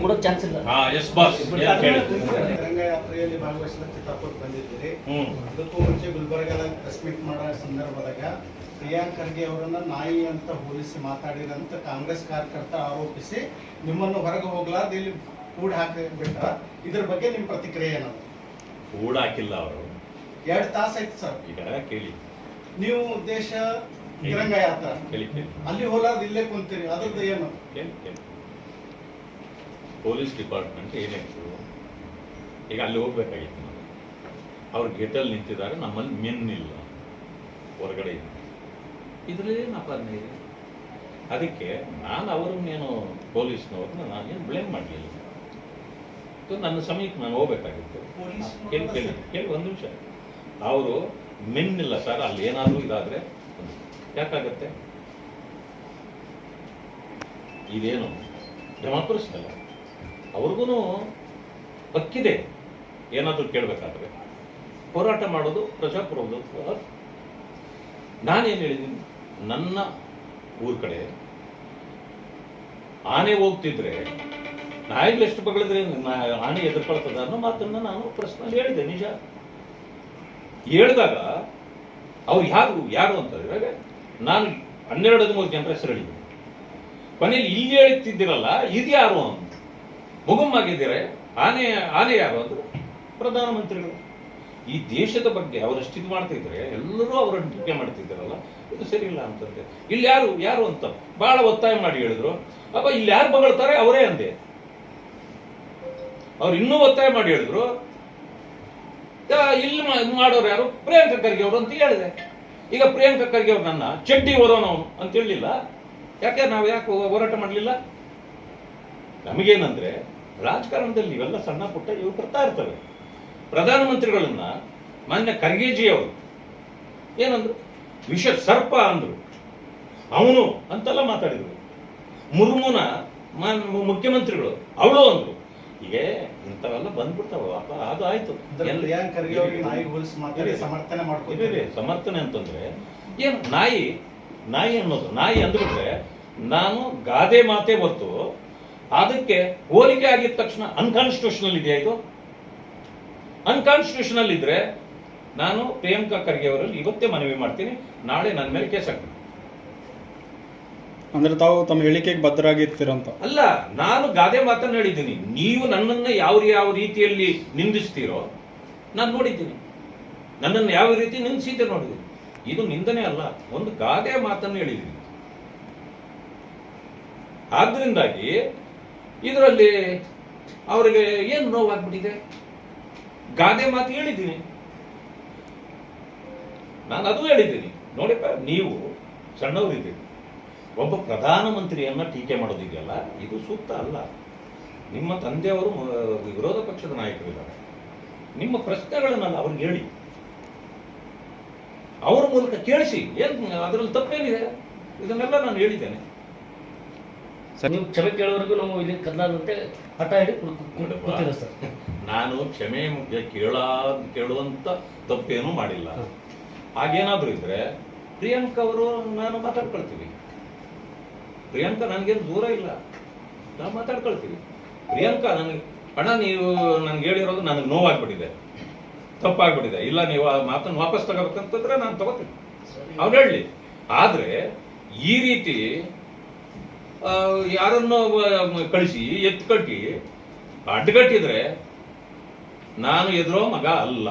ಕೊಡೋ ಚಾನ್ಸ್ ಇಲ್ಲ. ಹಾ ಎಸ್ ಬಾಸ್ ಏನ್ ಕೇಳಿ ತಿರಂಗ ಯಾತ್ರೆಯಲ್ಲಿ ಭಾಗವಹಿಸಲು ಬಂದಿದ್ದೀರಿ. ಅದಕ್ಕೂ ಮುಂಚೆ ಗುಲ್ಬರ್ಗದಾಗ ಪ್ರೆಸ್ ಮೀಟ್ ಮಾಡೋ ಸಂದರ್ಭದಾಗ ಪ್ರಿಯಾಂಕ್ ಖರ್ಗೆ ಅವರನ್ನ ನಾಯಿ ಅಂತ ಹೋಲಿಸಿ ಮಾತಾಡಿರಂತ ಕಾಂಗ್ರೆಸ್ ಕಾರ್ಯಕರ್ತ ಆರೋಪಿಸಿ ನಿಮ್ಮನ್ನು ಹೊರಗೆ ಹೋಗ್ಲಾರ್ದು ಇಲ್ಲಿ ಕೂಡ ಹಾಕಿ ಬಿಟ್ಟ ಇದ್ರ ಬಗ್ಗೆ ನಿಮ್ಮ ಪ್ರತಿಕ್ರಿಯೆ ಏನದು ಕೂಡ ಹಾಕಿಲ್ಲ ಅವರು. ಎರಡು ತಾಸು ಆಯ್ತು ಸರ್. ಈಗ ಕೇಳಿ. ನೀವು ಉದ್ದೇಶ ತಿರಂಗ ಯಾತ್ರಾ. ಕೇಳಿ ಕೇಳಿ. ಅಲ್ಲಿ ಹೋಲಾರ್ದು ಇಲ್ಲೇ ಕುಂತೀರಿ ಅದ್ರದ್ದು ಏನು? ಕೇಳಿ ಕೇಳಿ. ಪೊಲೀಸ್ ಡಿಪಾರ್ಟ್ಮೆಂಟ್ ಏನಾಯ್ತು? ಈಗ ಅಲ್ಲಿ ಹೋಗ್ಬೇಕಾಗಿತ್ತು ನಾವು ಅವ್ರು ಗೇಟಲ್ಲಿ ನಿಂತಿದ್ದಾರೆ ನಮ್ಮಲ್ಲಿ ಮೆನ್ ಇಲ್ಲ ಹೊರಗಡೆ ಇದೆ ಇದರಲ್ಲಿ ಅಪಾದನೆ ಇದೆ? ಅದಕ್ಕೆ ನಾನು ಅವ್ರನ್ನೇನು ಪೊಲೀಸ್ನವ್ರನ್ನ ನಾನೇನು ಬ್ಲೇಮ್ ಮಾಡಲಿಲ್ಲ. ನನ್ನ ಸಮಯಕ್ಕೆ ನಾನು ಹೋಗ್ಬೇಕಾಗಿತ್ತು. ಪೊಲೀಸ್ ಕೇಳಿ ಕೇಳಿ ಕೇಳಿ ಒಂದು ನಿಮಿಷ. ಅವರು ಮೆನ್ನಿಲ್ಲ ಸರ್ ಅಲ್ಲಿ ಏನಾದರೂ ಇದಾದರೆ ಯಾಕಾಗತ್ತೆ? ಇದೇನು ಡೆಮಾಕ್ರಸಿ ಅಲ್ಲ ಅವ್ರಿಗೂ ಹಕ್ಕಿದೆ. ಏನಾದರೂ ಕೇಳಬೇಕಾದ್ರೆ. ಹೋರಾಟ ಮಾಡೋದು ಪ್ರಜಾಪ್ರಭುತ್ವ. ನಾನೇನು ಹೇಳಿದ್ದೀನಿ? ನನ್ನ ಊರ ಕಡೆ ಆನೆ ಹೋಗ್ತಿದ್ರೆ ನಾಯಿಗಳು ಎಷ್ಟು ಬಗಳಿದ್ರೆ ಆನೆ ಎದುರ್ಕೊಳ್ತದ ಅನ್ನೋ ಮಾತನ್ನ ನಾನು ಪ್ರಶ್ನೆ ಹೇಳಿದೆ ನಿಜ. ಹೇಳಿದಾಗ ಅವ್ರು ಯಾರು ಯಾರು ಅಂತ ಹೇಳಿದಾಗ ನಾನು ಹನ್ನೆರಡು, ಹದಿಮೂರು ಜನರ ಹೆಸರು ಹೇಳಿದ್ದೆ. ಕೊನೆಯಲ್ಲಿ ಇಲ್ಲಿ ಹೇಳ್ತಿದ್ದೀರಲ್ಲ, ಇದು ಯಾರು ಅಂತ. ಮುಗುಮ್ಮಾಗಿದ್ದೀರೆ ಆನೆ ಆನೆ ಯಾರು ಅಂದರು ಪ್ರಧಾನಮಂತ್ರಿಗಳು. ಈ ದೇಶದ ಬಗ್ಗೆ ಅವರಷ್ಟು ಇದು ಮಾಡ್ತಿದ್ರೆ, ಎಲ್ಲರೂ ಅವರನ್ನು ಟೀಕೆ ಮಾಡ್ತಿದ್ದಾರಲ್ಲ, ಇದು ಸರಿ ಇಲ್ಲ ಅಂತಂದೆ. ಇಲ್ಲಿ ಯಾರು ಯಾರು ಅಂತ? ಬಹಳ ಒತ್ತಾಯ ಮಾಡಿ ಹೇಳಿದ್ರು. ಅಪ್ಪ ಇಲ್ಲಿ ಯಾರು ಬಗಳ್ತಾರೆ ಅವರೇ ಅಂದೆ. ಅವ್ರು ಇನ್ನೂ ಒತ್ತಾಯ ಮಾಡಿ ಹೇಳಿದ್ರು. ಇಲ್ಲಿ ಮಾಡೋರು ಯಾರು? ಪ್ರಿಯಾಂಕ ಖರ್ಗೆ ಅವರು ಅಂತ ಹೇಳಿದೆ. ಈಗ ಪ್ರಿಯಾಂಕ ಖರ್ಗೆ ಅವ್ರು ನನ್ನ, ಚಡ್ಡಿ ಹೊರೋನವನು ಅಂತ ಹೇಳಲಿಲ್ಲ ಯಾಕೆ, ನಾವು ಯಾಕೆ ಹೋರಾಟ ಮಾಡಲಿಲ್ಲ? ನಮಗೇನಂದ್ರೆ, ರಾಜಕಾರಣದಲ್ಲಿ ಇವೆಲ್ಲ ಸಣ್ಣ ಪುಟ್ಟ ಇವು ಬರ್ತಾ ಇರ್ತವೆ. ಪ್ರಧಾನಮಂತ್ರಿಗಳನ್ನ ಮಾನ್ಯ ಖರ್ಗೆಜಿ ಅವರು ಏನಂದ್ರು? ವಿಷ ಸರ್ಪ ಅಂದ್ರು. ಅವನು ಅಂತೆಲ್ಲ ಮಾತಾಡಿದ್ರು. ಮುರ್ಮುನ ಮಾನ್ ಮುಖ್ಯಮಂತ್ರಿಗಳು ಅವಳು ಅಂದ್ರು. ಈಗ ಇಂಥವೆಲ್ಲ ಬಂದ್ಬಿಡ್ತಾವ. ಅಪ್ಪ ಅದು ಆಯ್ತು. ಸಮರ್ಥನೆ ಸಮರ್ಥನೆ ಅಂತಂದ್ರೆ ಏನು? ನಾಯಿ ನಾಯಿ ಅನ್ನೋದು ನಾಯಿ ಅಂದ್ಬಿಟ್ರೆ ನಾನು ಗಾದೆ ಮಾತೆ ಹೊತ್ತು ಅದಕ್ಕೆ ಹೋಲಿಕೆ ಆಗಿದ ತಕ್ಷಣ ಅನ್ಕಾನ್ಸ್ಟಿಟ್ಯೂಷನಲ್ ಇದೆಯಾ ಇದು? ಅನ್ಕಾನ್ಸ್ಟಿಟ್ಯೂಷನಲ್ ಇದ್ರೆ ನಾನು ಪ್ರಿಯಾಂಕಾ ಖರ್ಗೆ ಅವರಲ್ಲಿ ಇವತ್ತೇ ಮನವಿ ಮಾಡ್ತೀನಿ. ನಾಳೆ ನನ್ನ ಮೇಲೆ ಕೇಸ್ ಹಾಕ್ತೀನಿ ಅಂದ್ರೆ ತಾವು ತಮ್ಮ ಹೇಳಿಕೆಗೆ ಬದ್ಧರಾಗಿರ್ತೀರಂತ ಅಲ್ಲ, ನಾನು ಗಾದೆ ಮಾತನ್ನ ಹೇಳಿದ್ದೀನಿ. ನೀವು ನನ್ನನ್ನ ಯಾವ ಯಾವ ರೀತಿಯಲ್ಲಿ ನಿಂದಿಸ್ತೀರೋ, ನಾನು ನೋಡಿದ್ದೀನಿ. ನನ್ನನ್ನು ಯಾವ ರೀತಿ ನಿಂದಿಸಿದ್ದೆ ನೋಡಿದ್ದೀನಿ ಇದು ನಿಂದನೆ ಅಲ್ಲ, ಒಂದು ಗಾದೆ ಮಾತನ್ನು ಹೇಳಿದ್ದೀನಿ. ಆದ್ರಿಂದಾಗಿ ಇದರಲ್ಲಿ ಅವರಿಗೆ ಏನು ನೋವಾಗ್ಬಿಟ್ಟಿದೆ? ಗಾದೆ ಮಾತು ಹೇಳಿದ್ದೀನಿ. ನಾನು ಅದು ಹೇಳಿದ್ದೀನಿ. ನೋಡಿಪ್ಪ, ನೀವು ಸಣ್ಣವರಿದ್ದೀರಿ. ಒಬ್ಬ ಪ್ರಧಾನಮಂತ್ರಿಯನ್ನು ಟೀಕೆ ಮಾಡೋದಿದೆಯಲ್ಲ ಇದು ಸೂಕ್ತ ಅಲ್ಲ. ನಿಮ್ಮ ತಂದೆಯವರು ವಿರೋಧ ಪಕ್ಷದ ನಾಯಕರಿದ್ದಾರೆ. ನಿಮ್ಮ ಪ್ರಶ್ನೆಗಳನ್ನೆಲ್ಲ ಅವ್ರಿಗೆ ಹೇಳಿ. ಅವರ ಮೂಲಕ ಕೇಳಿಸಿ. ಏನ್ ಅದರಲ್ಲಿ ತಪ್ಪೇನಿದೆ? ಇದನ್ನೆಲ್ಲ ನಾನು ಹೇಳಿದ್ದೇನೆ. ನೀವು ಕ್ಷಮೆ ಕೇಳೋವರೆಗೂ ನಾವು ಇಲ್ಲಿ ಕದಲಾದಂತೆ ಹಠ ಹಿಡಿ ಸರ್. ನಾನು ಕ್ಷಮೆ ಕೇಳ ಕೇಳುವಂತ ತಪ್ಪೇನೂ ಮಾಡಿಲ್ಲ. ಹಾಗೇನಾದರೂ ಹಾಗೇನಾದ್ರೂ ಇದ್ರೆ ಪ್ರಿಯಾಂಕಾ ಅವರು ನಾನು ಮಾತಾಡ್ಕೊಳ್ತೀವಿ. ಪ್ರಿಯಾಂಕಾ ನನಗೇನು ದೂರ ಇಲ್ಲ. ನಾವು ಮಾತಾಡ್ಕೊಳ್ತೀವಿ ಪ್ರಿಯಾಂಕಾ ನನಗೆ ಅಣ್ಣ ನೀವು ನನಗೆ ಹೇಳಿರೋದು ನನಗೆ ನೋವಾಗ್ಬಿಟ್ಟಿದೆ. ತಪ್ಪಾಗ್ಬಿಟ್ಟಿದೆ. ಇಲ್ಲ ನೀವು ಆ ಮಾತನ್ನು ವಾಪಸ್ ತಗೋಬೇಕಂತಂದ್ರೆ ನಾನು ತಗೋತೀನಿ. ಅವ್ರು ಹೇಳಲಿ. ಆದರೆ ಈ ರೀತಿ ಆ, ಯಾರನ್ನೋ ಕಳಿಸಿ ಎತ್ತು ಕಟ್ಟಿ ಅಡ್ಡಗಟ್ಟಿದ್ರೆ ನಾನು ಎದುರೋ ಮಗ ಅಲ್ಲ.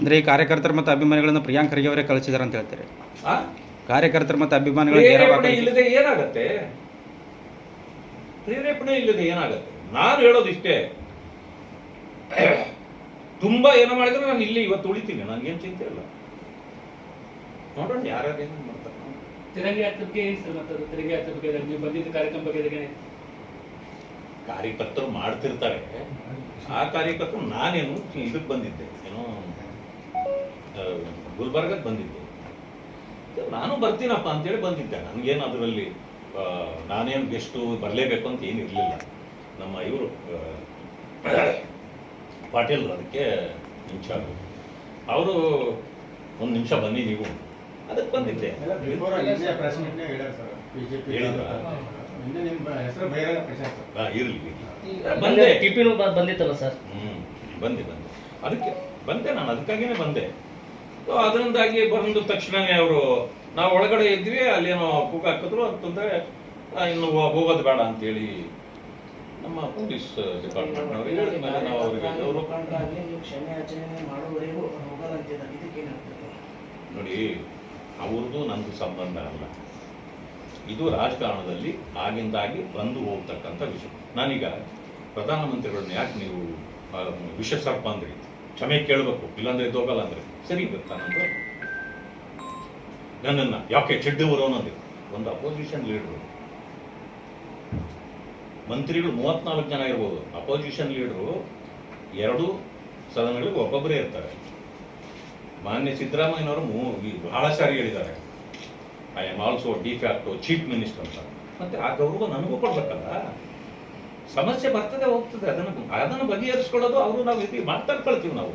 ಅಂದ್ರೆ ಈ ಕಾರ್ಯಕರ್ತರು ಮತ್ತು ಅಭಿಮಾನಿಗಳನ್ನು ಪ್ರಿಯಾಂಕ್ ಖರ್ಗೆ ಅವರೇ ಕಳಿಸಿದಾರೆ ಅಂತ ಹೇಳ್ತಾರೆ? ಆ? ಕಾರ್ಯಕರ್ತರು ಮತ್ತು ಅಭಿಮಾನಿಗಳು ಪ್ರೇರೇಪಣೆ ಇಲ್ಲದೆ ಏನಾಗತ್ತೆ? ಪ್ರೇರೇಪಣೆ ಇಲ್ಲದೆ ಏನಾಗತ್ತೆ? ನಾನು ಹೇಳೋದಿಷ್ಟೇ ತುಂಬಾ ಏನೋ ಮಾಡಿದ್ರೆ ನಾನು ಇಲ್ಲಿ ಇವತ್ತು ಉಳಿತೀನಿ. ನನಗೇನು ಚಿಂತೆ ಇಲ್ಲ. ನೋಡೋಣ ಯಾರ್ಯಾರು ಏನೇನು ಮಾಡ್ತಾರೆ. ತಿರಂಗಿ ಸರ್ ನೀವು ಬಂದಿದ್ದ ಕಾರ್ಯಕ್ರಮ ಬಗ್ಗೆ ಕಾರ್ಯಕರ್ತರು ಮಾಡ್ತಿರ್ತಾರೆ. ಆ ಕಾರ್ಯಕರ್ತರು ನಾನೇನು ಇದಕ್ಕೆ ಬಂದಿದ್ದೆ? ಏನೋ ಗುಲ್ಬರ್ಗಕ್ಕೆ ಬಂದಿದ್ದೆ. ನಾನು ಬರ್ತೀನಪ್ಪ ಅಂತೇಳಿ ಬಂದಿದ್ದೆ. ನನಗೇನು ಅದರಲ್ಲಿ ನಾನೇನು ಗೆಸ್ಟು ಬರಲೇಬೇಕು ಅಂತ ಏನು ಇರಲಿಲ್ಲ. ನಮ್ಮ ಇವರು ಪಾಟೀಲ್ ಅದಕ್ಕೆ ಇನ್ಚಾರ್ಜ್ ಅವರು ಒಂದು ನಿಮಿಷ ಬನ್ನಿ ನೀವು. ಅದಕ್ಕೆ ಬಂದಿದ್ದೆ. ಇರಲಿ. ಬಂದೆ. ಬಂದೆ ಟಿಪಿನೂ ಬಂದಿತ್ತಲ್ಲ ಸರ್? ಹ್ಮ್ ಬಂದೆ ಬಂದೆ. ಅದಕ್ಕೆ ಬಂದೆ ನಾನು ಅದಕ್ಕಾಗಿನೇ ಬಂದೆ. ಸೊ ಅದರಿಂದಾಗಿ ಬಂದ ತಕ್ಷಣವೇ ಅವರು ನಾವು ಒಳಗಡೆ ಇದ್ವಿ ಅಲ್ಲೇನೋ ಕೂಗ ಹಾಕಿದ್ರು ಅಂತಂದ್ರೆ ಇನ್ನು ಹೋಗೋದು ಬೇಡ ಅಂತೇಳಿ ನಮ್ಮ ಪೊಲೀಸ್ ಡಿಪಾರ್ಟ್ಮೆಂಟ್ ನಾವು ಅವರಿಗೆ ನೋಡಿ ಅವ್ರದ್ದು ನಂದು ಸಂಬಂಧ ಅಲ್ಲ. ಇದು ರಾಜಕಾರಣದಲ್ಲಿ ಆಗಿಂದಾಗಿ ಬಂದು ಹೋಗ್ತಕ್ಕಂಥ ವಿಷಯ. ನಾನೀಗ ಪ್ರಧಾನಮಂತ್ರಿಗಳನ್ನ ಯಾಕೆ ನೀವು ವಿಷ ಸರ್ಪ ಅಂದ್ರಿ ಕ್ಷಮೆ ಕೇಳಬೇಕು, ಇಲ್ಲಾಂದ್ರೆ ಇದು ಹೋಗಲ್ಲ ಅಂದ್ರೆ. ಸರಿ ಬರ್ತಾನಂದ್ರೆ ನನ್ನನ್ನ, ಯಾಕೆ ಚೆಡ್ಡವರು ಅನ್ನೋದು. ಒಂದು ಅಪೋಸಿಷನ್ ಲೀಡರ್ ಮಂತ್ರಿಗಳು ಮೂವತ್ನಾಲ್ಕು ಜನ ಇರ್ಬೋದು. ಅಪೋಸಿಷನ್ ಲೀಡರು ಎರಡು ಸದನಗಳಿಗೆ ಒಬ್ಬೊಬ್ಬರೇ ಇರ್ತಾರೆ. ಮಾನ್ಯ ಸಿದ್ದರಾಮಯ್ಯನವರು ಮೂ- ಬಹಳ ಸಾರಿ ಹೇಳಿದ್ದಾರೆ. I am also de facto chief minister ಅಂತ. ಮತ್ತೆ ಆ ಗೌರವ ನನಗೂ ಕೊಡ್ಬೇಕಲ್ಲ? ಸಮಸ್ಯೆ ಬರ್ತದೆ ಹೋಗ್ತದೆ. ಅದನ್ನು ಅದನ್ನು ಬಗೆಹರಿಸ್ಕೊಳ್ಳೋದು ಅವರು ನಾವು ಇಲ್ಲಿ ಮಾತಾಡ್ಕೊಳ್ತೀವಿ ನಾವು.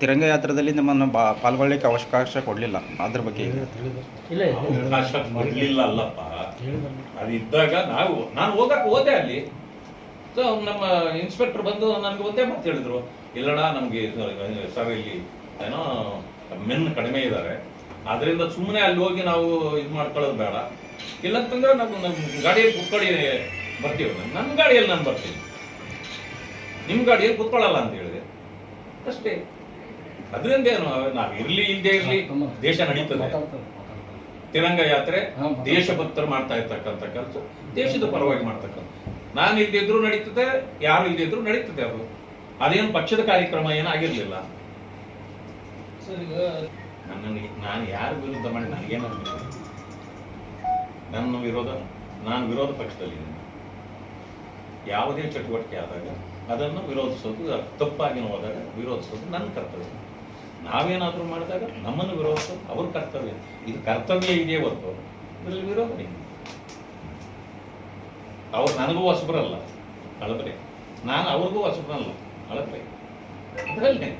ತಿರಂಗ ಯಾತ್ರದಲ್ಲಿ ನಿಮ್ಮನ್ನು ಬಾ ಪಾಲ್ಗೊಳ್ಳಿಕ್ಕೆ ಅವಕಾಶ ಕೊಡಲಿಲ್ಲ. ಅದ್ರ ಬಗ್ಗೆ ಅವಕಾಶ ಕೊಡ್ಲಿಲ್ಲ ಅಲ್ಲಪ್ಪ ಅದಿದ್ದಾಗ ನಾವು ನಾನು ಹೋಗಕ್ಕೆ ಹೋದೆ ಅಲ್ಲಿ. ಸೊ ನಮ್ಮ ಇನ್ಸ್ಪೆಕ್ಟರ್ ಬಂದು ನನಗೆ ಒಂದೇ ಮಾತು ಹೇಳಿದ್ರು. ಇಲ್ಲಣ್ಣ ನಮಗೆ ಸರ್ ಇಲ್ಲಿ ಏನೋ ಮೆನ್ ಕಡಿಮೆ ಇದ್ದಾರೆ. ಅದರಿಂದ ಸುಮ್ಮನೆ ಅಲ್ಲಿ ಹೋಗಿ ನಾವು ಇದು ಮಾಡ್ಕೊಳ್ಳೋದು ಬೇಡ. ಇಲ್ಲಂತಂದ್ರೆ ನಾವು ನಮ್ಮ ಗಾಡಿಯಲ್ಲಿ ಕುತ್ಕೊಳ್ಳಿ ಬರ್ತೀವಿ ನನ್ನ ಗಾಡಿಯಲ್ಲಿ ನಾನು ಬರ್ತೀನಿ? ನಿಮ್ಮ ಗಾಡಿಯಲ್ಲಿ ಕುತ್ಕೊಳ್ಳಲ್ಲ ಅಂತ ಹೇಳಿದೆ. ಅಷ್ಟೇ. ಅದರಿಂದ ಏನು ನಾವು ಇರ್ಲಿ ಇಲ್ಲದೆ ಇರಲಿ ದೇಶ ನಡೀತದೆ. ತಿರಂಗ ಯಾತ್ರೆ ಹಾ. ದೇಶಭಕ್ತರು ಮಾಡ್ತಾ ಇರ್ತಕ್ಕಂಥ ಕೆಲಸ. ದೇಶದ ಪರವಾಗಿ ಮಾಡ್ತಕ್ಕಂಥ. ನಾನು ಇಲ್ದಿದ್ರು ನಡೀತದೆ ಯಾರು ಇಲ್ದಿದ್ರು ನಡೀತದೆ ಅದು. ಅದೇನು ಪಕ್ಷದ ಕಾರ್ಯಕ್ರಮ ಏನಾಗಿರ್ಲಿಲ್ಲ. ಸರ್ ಈಗ ನನ್ನನ್ನು ನಾನು ಯಾರ ವಿರುದ್ಧ ಮಾಡಿ ನನಗೇನು ನನ್ನ ವಿರೋಧ, ನಾನು ವಿರೋಧ ಪಕ್ಷದಲ್ಲಿ ಯಾವುದೇ ಚಟುವಟಿಕೆ ಆದಾಗ ಅದನ್ನು ವಿರೋಧಿಸೋದು, ತಪ್ಪಾಗಿ ಹೋದಾಗ ವಿರೋಧಿಸೋದು ನನ್ನ ಕರ್ತವ್ಯ. ನಾವೇನಾದರೂ ಮಾಡಿದಾಗ ನಮ್ಮನ್ನು ವಿರೋಧಿಸೋದು ಅವ್ರ ಕರ್ತವ್ಯ. ಇದು ಕರ್ತವ್ಯ ಇದೆಯೇ ಹೊರತು ಇದರಲ್ಲಿ ವಿರೋಧ ಇದೆ ಅವ್ರು ನನಗೂ ಹೊಸಬರಲ್ಲ ಅಳಬ್ರೆ. ನಾನು ಅವ್ರಿಗೂ ಹೊಸಬರಲ್ಲ ಅಳಬ್ರೆ. ಅದರಲ್ಲಿ